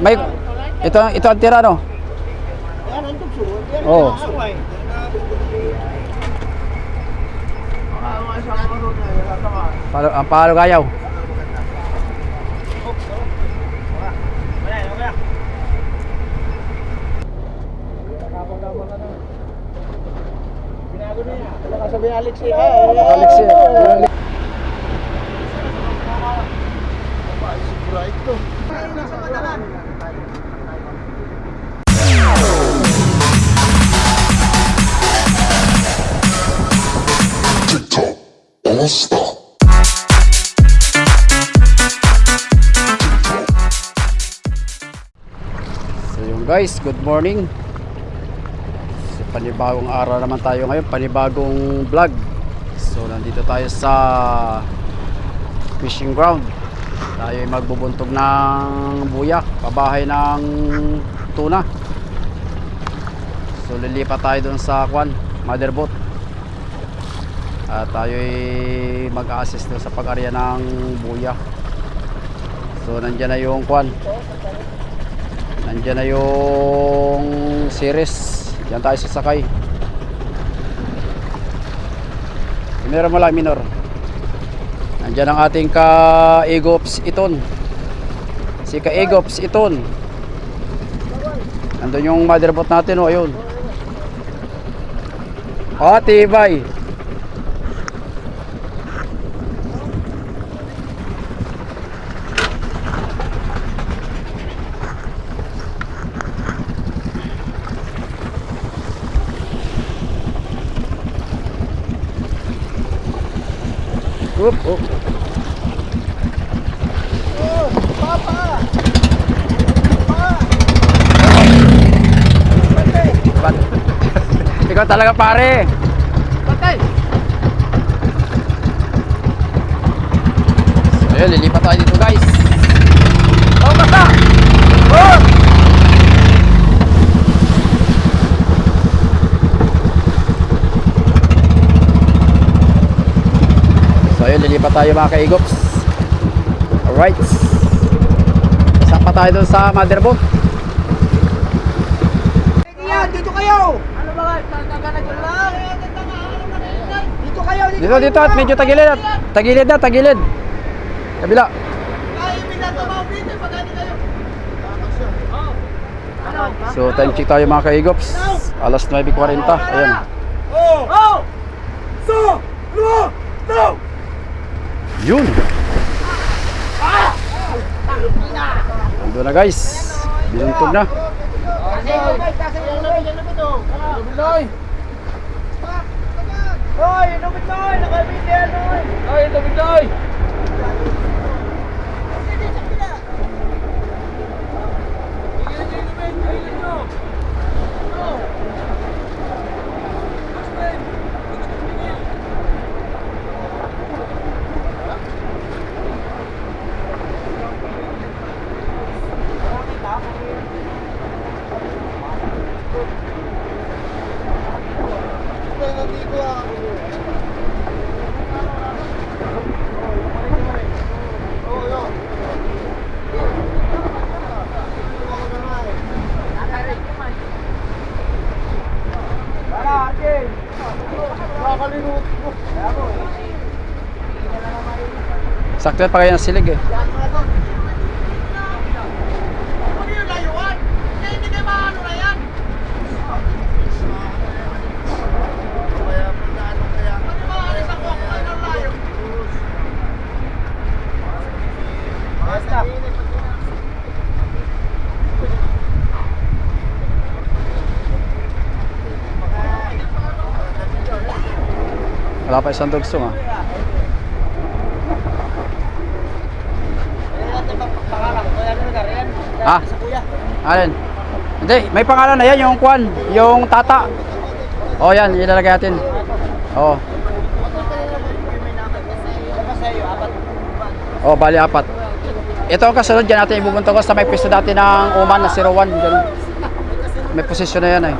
May ito ito ang tira no. Oo. Palo, ang palo gayaw. Sabi Alex eh. Alex, eh. Stop. So yung guys, good morning. So, panibagong araw naman tayo ngayon, panibagong vlog. So nandito tayo sa fishing ground. Tayo ay magbubuntog ng buyak, pabahay ng tuna. So lilipat tayo dun sa kwan, mother boat. At tayo ay mag-assist sa pag-arya ng buyak. So nandyan na yung kwan, Nandiyan na yung series. Diyan tayo sasakay. Minor mo lang, minor. Nandiyan ang ating ka-egops iton. Si ka-egops iton. Nandun yung motherboard natin, oh, ayun. Oh, tibay. Oop, oop. Ba't? Ikaw talaga pare. Patay! So, ayun, lilipat tayo dito guys. Oh, basta! Oh! Lilipat tayo mga kaigops. Alright. Saan pa tayo dun sa motherboard? Dito kayo! Ano ba? Lang! Dito kayo! Dito, dito at medyo tagilid at tagilid na, tagilid. Kabila. Dito! Ano? So time check tayo mga kaigops. Alas 9.40. Ayan. Oh! Oh! So! Lo! No! Yun. Ando na guys. Binuntog na. Hoy, lupit Noy! Nakabit yan, Noy! Hoy, lupit Sakto pa kayo ng silig eh. Ano yung layuan? Hindi, hindi kayo maano na yan. Ano maalis ako ako ay ng layo? Basta. Wala pa isang dugsong ah. Ah? Alin? Hindi, may pangalan na yan, yung kwan, yung tata. Oh, yan, ilalagay natin. Oh. Oh, bali apat. Ito ang kasunod dyan natin ibubunto ko sa may pwesto dati ng Oman na 01. Ganun. May posisyon na yan eh.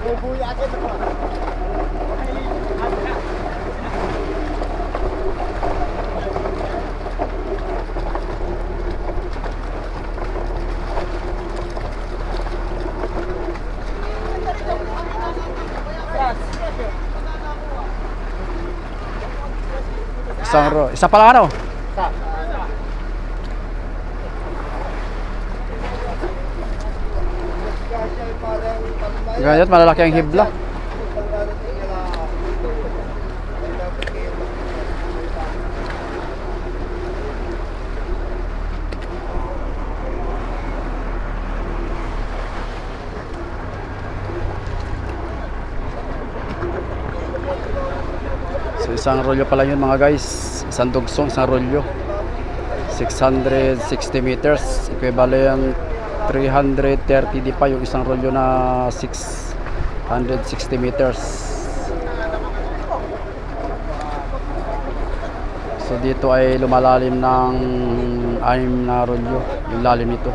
May buya agad ako. Isang ro. Isa pa lang ano? Ganyan, malalaki ang hibla. Isang rolyo pala yun mga guys. Isang dugsong, isang rolyo. 660 meters. Equivalent 330 di pa yung isang rolyo na 660 meters. So dito ay lumalalim ng anim na rolyo yung lalim nito.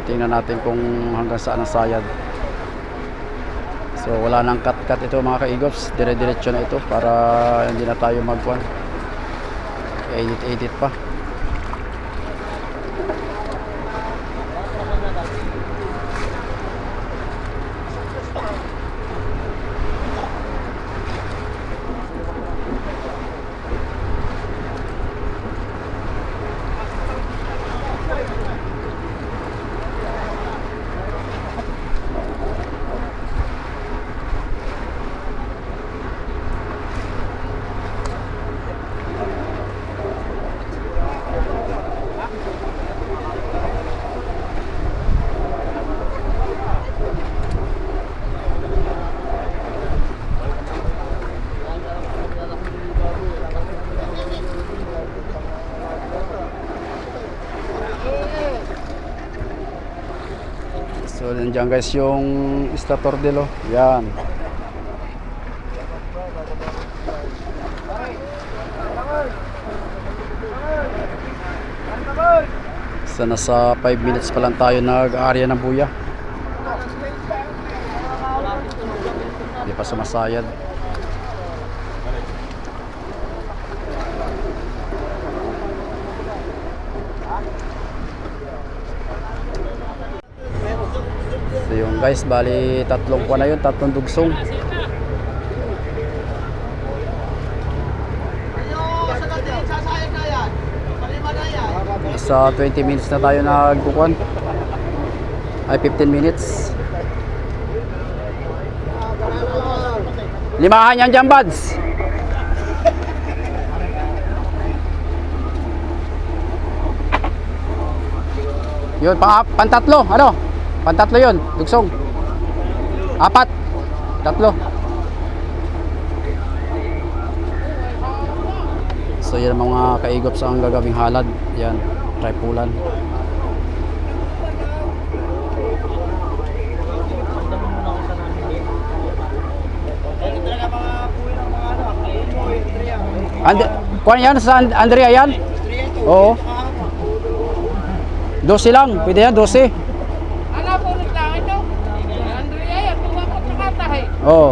Titingnan natin kung hanggang saan ang sayad. So wala nang cut-cut ito mga kaigops. Dire-diretso na ito para hindi na tayo magkuhan. Edit-edit pa. So nandiyan guys yung Statordelo. Yan. So nasa 5 minutes pa lang tayo nag-area ng buya. Hindi pa sumasayad. Guys, bali tatlong kuha na yun, tatlong dugsong. Sa 20 minutes na tayo nagkukuhan. Ay 15 minutes. Limahan yan dyan, buds. Yun, pang, pantatlo. Ano? Pantatlo yun. Dugsong. Apat. Tatlo. So yan mga kaigops ang gagawing halad. Yan, tripulan. And, kuhan yan sa And- Andrea yan? Oo. 12 lang, pwede yan, 12. Ano po lang ito? Andrea, yan, tuwa ko sa Oo.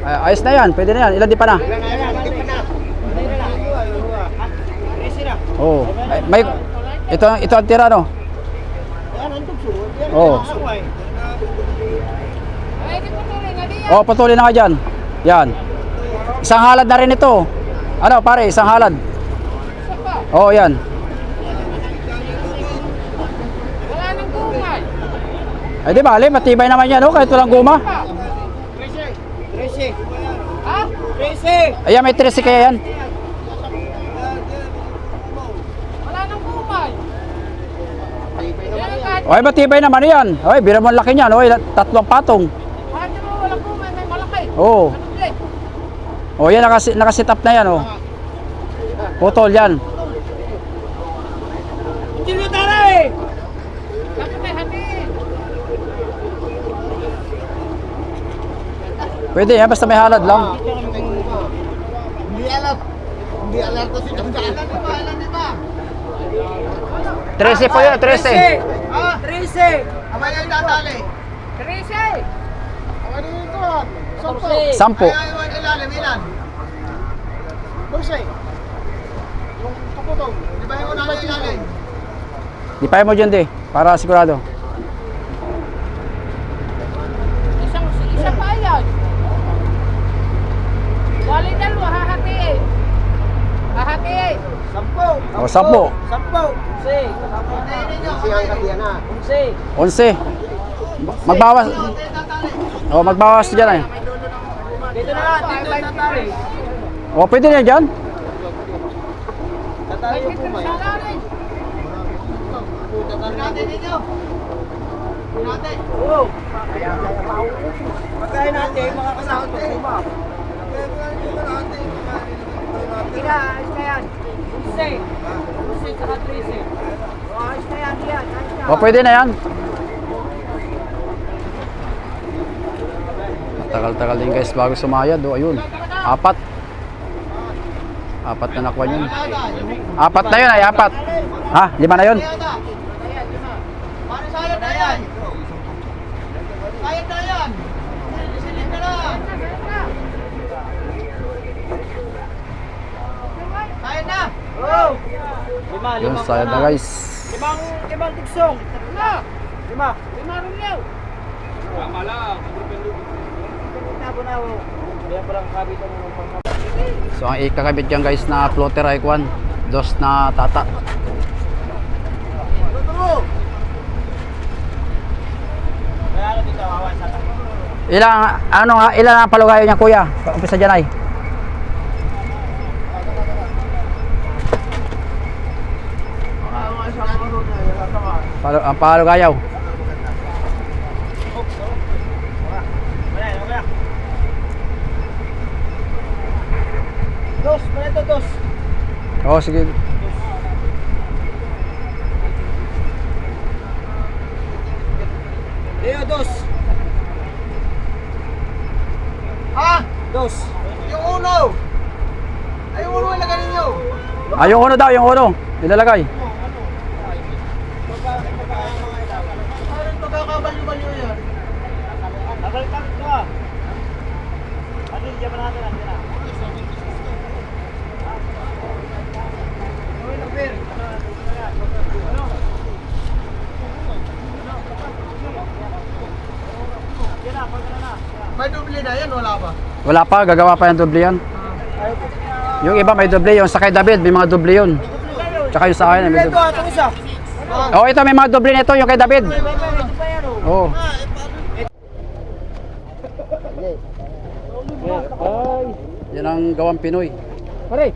Ay, ayos na yan, pwede na yan. Ilan di pa na? Oo. Ay, may, ito, ito ang tira, no? Oo. Diyan. Oh, patuloy na nga dyan. Yan. Isang halad na rin ito. Ano, pare, isang halad. Oh, yan. wala nang gumay. Ay, di ba, Ali, matibay naman yan, oh, kahit walang guma. Pa. Ha? Ayan, may 13 kaya yan. Wala nang gumay. Oy, matibay naman yan. Oy, bira mo laki niyan. Oy, tatlong patong. kahit mo walang gumay, may malaki. Oo. Di? Oh, yan, nakasi, nakasit up na yan, oh. Putol yan. Pwede yan, basta may halad lang. Hindi alam. Hindi alam ko si Alam di ba? Alam di ba? 13 po yun, 13. Ah, 13. Abay yung tatali. Trece! Ano yun doon? Sampo. Ay, ay, ay, ilalim, ilan? Dulce. Yung tukutog. Di ba yung una yung ilalim? Di pa mo dyan di, para sigurado. Isang, isa pa yan. Wali dalawa, hahatiin. Hahatiin. Sampo. O, sampo. Sampo. Unse. Unse ang katiyan na. Unse. 11. Magbawas. O, magbawas dyan ay. Dito na lang, dito yung tatali. O, pwede na dyan. Tatali May yung pumay. salarin. Tatali natin dito. Natin. Oo. Pagkain natin, mga kasama ko. Ina, ayos na yan. Unse. Unse, saka 13. Ayos na yan, na. O, pwede na yan. Tagal-tagal din guys bago sumayad. O, ayun. Apat. Apat na nakuha yun. Apat na yun ay apat. Ha? Lima na yun? Paano sayad na yan? Sayad na yan. Isilip na lang. Sayad na. Oo. Lima, Yun, sayad na guys. Limang, limang tigsong. Na, Lima. lima rin yaw. Tabo na ako. Kaya palang kabitan ng pang So ang ikakabit dyan guys na floater ay kwan. Dos na tata. Ilang, ano nga, ilan ang palugayo niya kuya? Umpisa dyan ay. Palo, ang palugayaw. Dos, pareto dos. Oo, sige. Leo, dos. Ha? Dos. Yung uno. Ay, yung uno ilagay ninyo. Ah, yung uno daw, yung uno. Nilalagay. Parang magkakabalyo-balyo yan. Nakalitang ka. Ano yung jaman natin natin na? May dubli na yan, wala pa. Gagawa pa yung doble yan. Yung iba may doble, yung sa kay David, may mga doble yun. Tsaka yung sa akin, may doble. ito isa. Oh, ito may mga doble nito, yung kay David. Oh. Yan ang gawang Pinoy. Pare,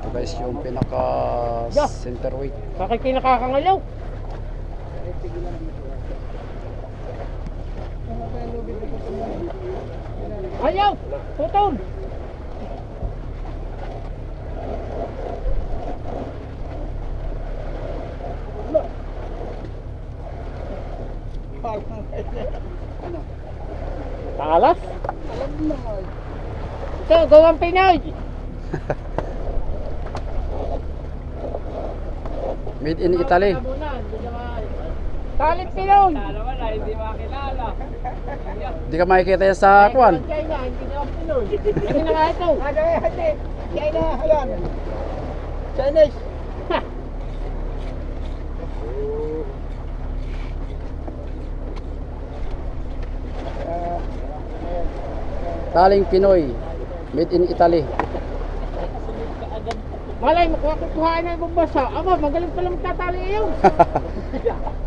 Ito guys, yung pinaka center weight. bakit kayo Ayaw! Tutol! Talas? Ito, gawang Pinoy! Made in Italy. Talit Pinoy! Hindi ka makikita yan sa kwan. China, hindi na Pinoy. Hindi na nga ito. Ano yan, hati? China, ayan. Chinese. Taling Pinoy. Made in Italy. Malay mo, kung kukuhain na yung basa, aba, magaling pala magtatali yun.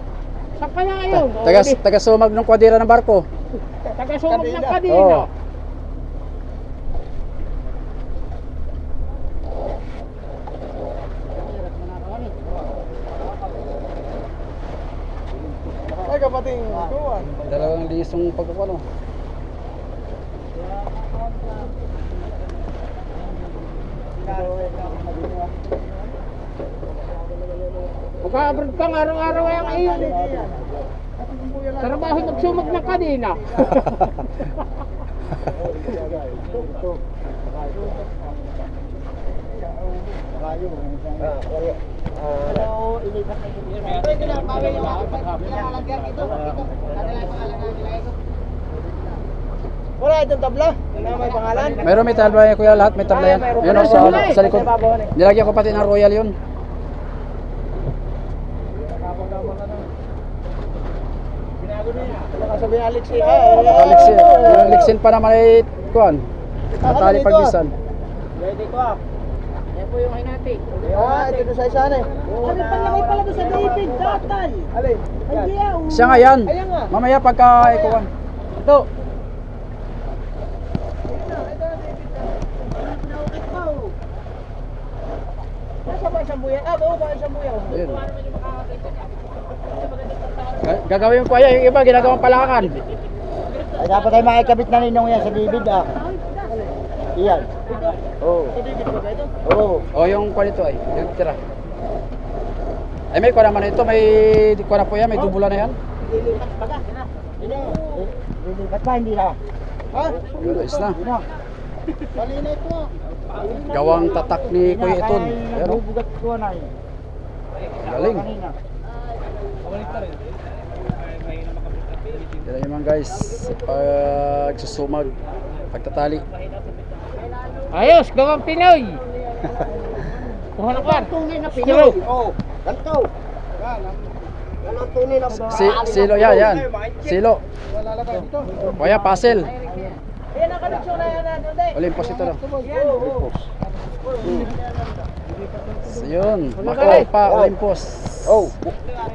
Saan kaya yun? O, Taga, di, taga sumag ng kwadira ng barko. taga sumag ng kadina. Oo. Ay, kapating kuwan. Dalawang lisong pagkakano. Mag-abroad kang araw-araw yung iyon. Trabaho magsumag ng wala. Pero ilipat na yun. Pwede na, bawi yung pinalagyan ito. Kanila yung pangalan na nila ito. Wala itong tabla? Na may pangalan? Mayroon may tabla yan kuya lahat, may tabla yan. Yun o, sa, sa likod. Nilagyan ko pati ng royal yun. Sabi Alex eh. Alexin, yung Alexin pa naman ay kuan. Natali pagbisan. Ready ko ah. Yan po yung hinati. Ah, ito sa isa na eh. Ano panlagay pala doon sa David? Datal. Alin? Ah. Siya nga yan. Mamaya pagka ikuan. Ito. Nasa ba isang buya? Ah, bawa ba isang buya? Ayun. Ga- Gagawin ko yan, yung iba ginagawang palakan. Ay, dapat ay makikabit na ninong yan sa David ah. Iyan. Oo. Ba ito? Oo. O yung kuan ito ay, yung tira. Ay may kuan naman ito, may kuan na po yan, may dubula na yan. Pa ka. Hindi. Hindi na. Ha? Ayos na. Hindi na. Ito ah. Gawang tatak ni Kuya Iton. Pero na yun. galing. Yan naman guys, pagsusumag, pagtatali. Ayos, gawang Pinoy. Kuha. Tunay na Pinoy. Oo. Ganito. Si, silo yan, yan. Silo. Yan. Hindi. Olympus ito lang. Olympus. So, yun, Macau pa, Olympus. Oh.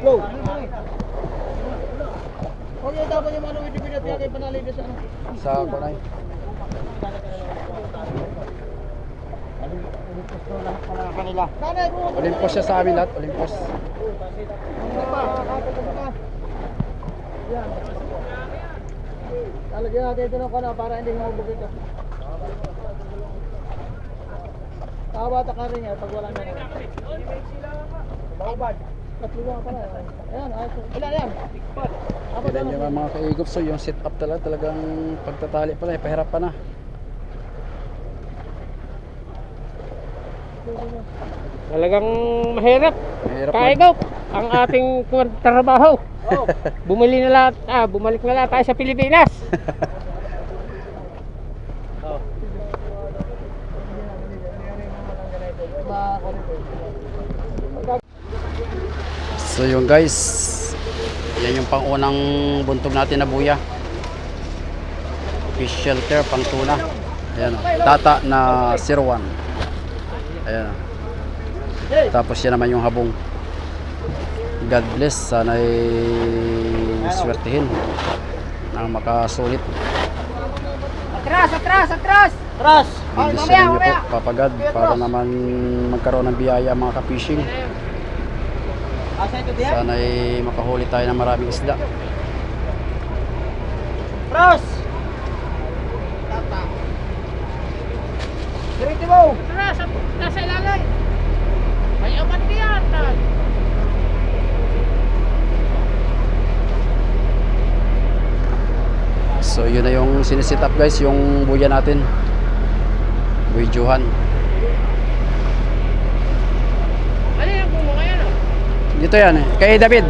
Flow. Okay, dapat yung ano, hindi pinatiyag kay panalay sa ano. Sa po. Olympus siya sa amin lahat, Olympus. Yan. Lalagyan natin ito ng kana para hindi humubog ito. Kabata ka rin yan pag wala na. Babad. Tatlo lang pala. Ayan, ayos. Ilan yan? Na yung mga kaigop. So yung sit up talaga, talagang pagtatali pala, eh, pahirap pa na. Talagang mahirap. Mahirap go. Ang ating trabaho. Bumili na lahat, ah, bumalik na lahat tayo sa Pilipinas. So yung guys, yan yung pangunang buntog natin na buya. Fish shelter, pang tuna. Ayan o, tata na 01. Ayan o. Tapos yan naman yung habong. God bless, sana ay swertihin na makasulit. Atras, atras, atras! Atras! Mamaya, niyo po, mamaya! Papa God, para naman magkaroon ng biyaya mga ka-fishing. Diyan? Sana ay makahuli tayo ng maraming isda. Atras! Diretso mo! Tara, sa, nasa ilalim. May amat yan. tay. So yun na yung sinisit up guys, yung buya natin. Buyjuhan. Ano yung bungo ngayon? Oh? Dito yan eh. Kay David.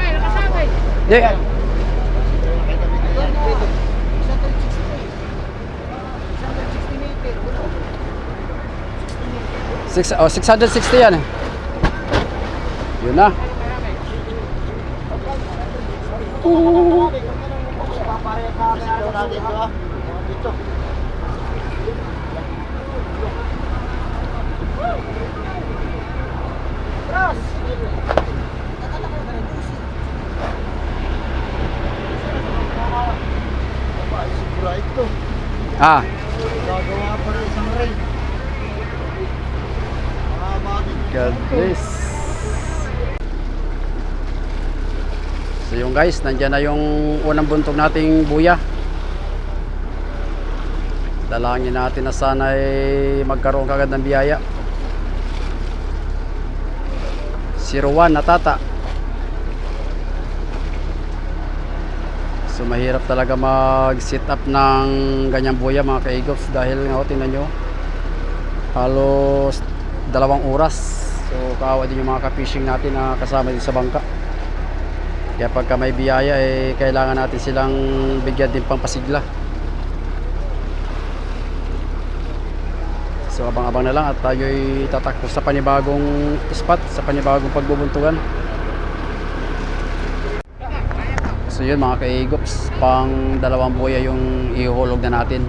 Ay, nakasabay. Di. Six, oh, 660 yan eh. Yun na. Ah, Gagawa pa rin isang ring. God bless. So yung guys, nandyan na yung unang buntog nating buya. Dalangin natin na sana ay magkaroon kagad ng biyaya. 01 na tata. So mahirap talaga mag-sit up ng ganyang buya mga kaigops dahil nga tingnan nyo halos dalawang oras. So kaawa din yung mga ka-fishing natin na kasama din sa bangka. Kaya pagka may biyaya eh kailangan natin silang bigyan din pang pasigla. So abang-abang na lang at tayo'y tatakbo sa panibagong spot, sa panibagong pagbubuntugan. So yun mga kaigops, pang dalawang buya yung ihulog na natin.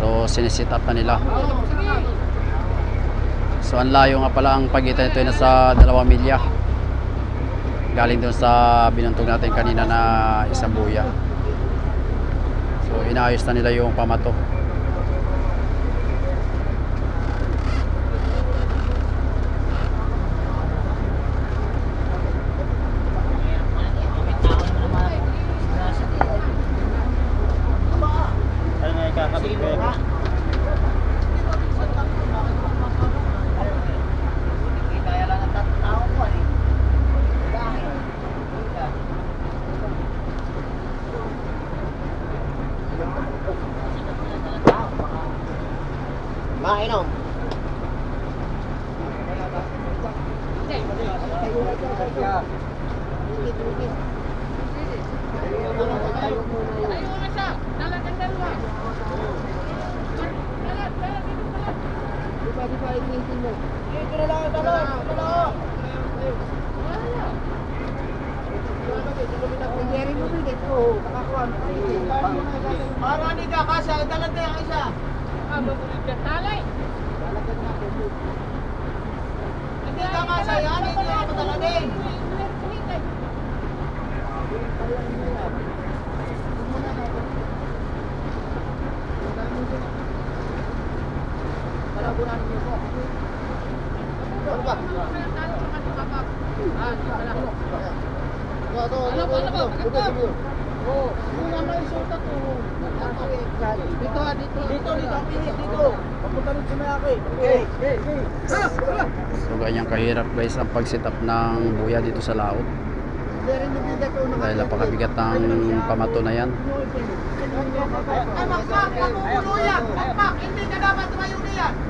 So sinisit up na nila. So ang layo nga pala ang pagitan nito ay nasa dalawang milya. Galing doon sa binuntog natin kanina na isang buya. So inaayos na nila yung pamato. Ano nga ikakabit ko? Kaya lang ang tao ko eh. Mainom. Para ni ka kasha, dalag na yung isa. Hindi ka kasha, yan hindi ka matalanin. Dito, dito. Dito, dito ang pinit, dito. Papunta rin sa Mayaki. Okay, okay, okay. So ganyan kahirap guys ang pag-set up ng buya dito sa laot. Dahil napakabigat ng pamato na yan. Yan. Makmak, hindi ka dapat tumayo niyan. Ayaw,